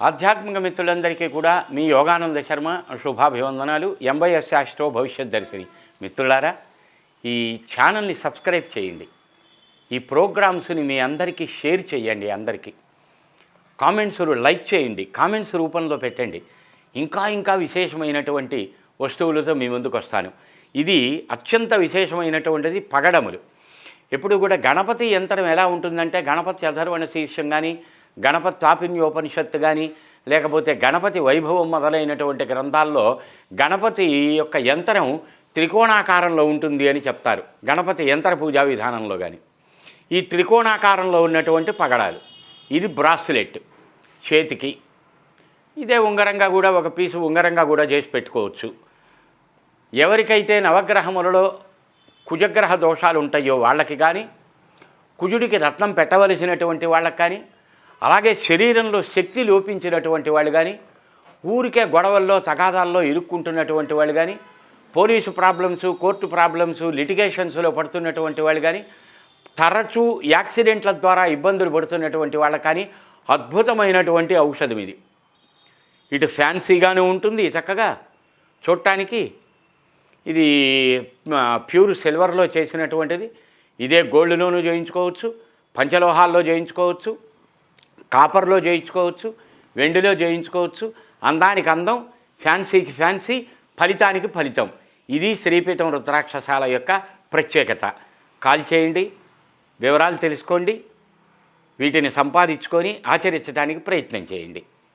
ఆధ్యాత్మిక మిత్రులందరికీ కూడా మీ యోగానంద శర్మ శుభాభివందనాలు. ఎంబైఎస్ ఆస్ట్రో భవిష్యత్ దర్శిని. మిత్రులారా ఈ ఛానల్ని సబ్స్క్రైబ్ చేయండి. ఈ ప్రోగ్రామ్స్ని మీ అందరికీ షేర్ చేయండి అందరికీ. కామెంట్స్ లైక్ చేయండి కామెంట్స్ రూపంలో పెట్టండి. ఇంకా ఇంకా విశేషమైనటువంటి వస్తువులతో మీ ముందుకు వస్తాను. ఇది అత్యంత విశేషమైనటువంటిది పగడములు. ఎప్పుడు కూడా గణపతి యంత్రం ఎలా ఉంటుందంటే గణపతి అధర్వణ శీర్షం కానీ గణపతి తాపిన్యోపనిషత్తు కానీ లేకపోతే గణపతి వైభవం మొదలైనటువంటి గ్రంథాల్లో గణపతి యొక్క యంత్రం త్రికోణాకారంలో ఉంటుంది అని చెప్తారు. గణపతి యంత్ర పూజా విధానంలో కానీ ఈ త్రికోణాకారంలో ఉన్నటువంటి పగడాలు ఇది బ్రాస్లెట్ చేతికి. ఇదే ఉంగరంగా కూడా ఒక పీసు ఉంగరంగా కూడా చేసి పెట్టుకోవచ్చు. ఎవరికైతే నవగ్రహములలో కుజగ్రహ దోషాలు ఉంటాయో వాళ్ళకి కానీ కుజుడికి రత్నం పెట్టవలసినటువంటి వాళ్ళకి కానీ అలాగే శరీరంలో శక్తి లోపించినటువంటి వాళ్ళు కానీ ఊరికే గొడవల్లో తగాదాల్లో ఇరుక్కుంటున్నటువంటి వాళ్ళు కానీ పోలీసు ప్రాబ్లమ్స్ కోర్టు ప్రాబ్లమ్స్ లిటిగేషన్స్లో పడుతున్నటువంటి వాళ్ళు కానీ తరచూ యాక్సిడెంట్ల ద్వారా ఇబ్బందులు పడుతున్నటువంటి వాళ్ళకి కానీ అద్భుతమైనటువంటి ఔషధం ఇది. ఇటు ఫ్యాన్సీగానే ఉంటుంది చక్కగా. చూడటానికి ఇది ప్యూర్ సిల్వర్లో చేసినటువంటిది. ఇదే గోల్డ్లోనూ చేయించుకోవచ్చు పంచలోహాల్లో చేయించుకోవచ్చు కాపర్లో చేయించుకోవచ్చు వెండిలో చేయించుకోవచ్చు అందానికి అందం ఫ్యాన్సీకి ఫ్యాన్సీ ఫలితానికి ఫలితం. ఇది శ్రీపీఠం రుద్రాక్షసాల యొక్క ప్రత్యేకత. కాల్ చేయండి వివరాలు తెలుసుకోండి వీటిని సంపాదించుకొని ఆచరించడానికి ప్రయత్నం చేయండి.